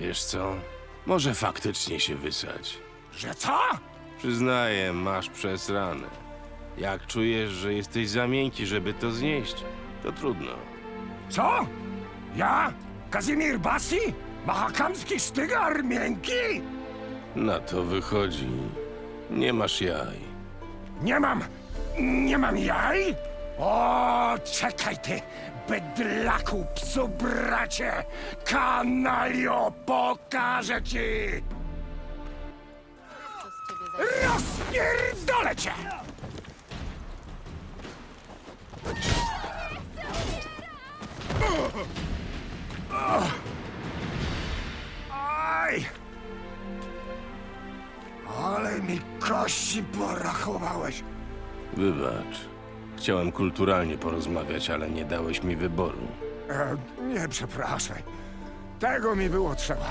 Wiesz co? Może faktycznie się wysać. Że co? Przyznaję, masz przesrane. Jak czujesz, że jesteś za miękki, żeby to znieść, to trudno. Co? Ja? Kazimir Basi? Mahakamski stygar miękki? Na to wychodzi. Nie masz jaj. Nie mam... nie mam jaj? O, czekaj ty, bydlaku, psu bracie! Kanalio, pokażę ci! Rozpierdolę cię! Aj! Ale mi kości porachowałeś. Wybacz. Chciałem kulturalnie porozmawiać, ale nie dałeś mi wyboru. E, nie przepraszaj. Tego mi było trzeba.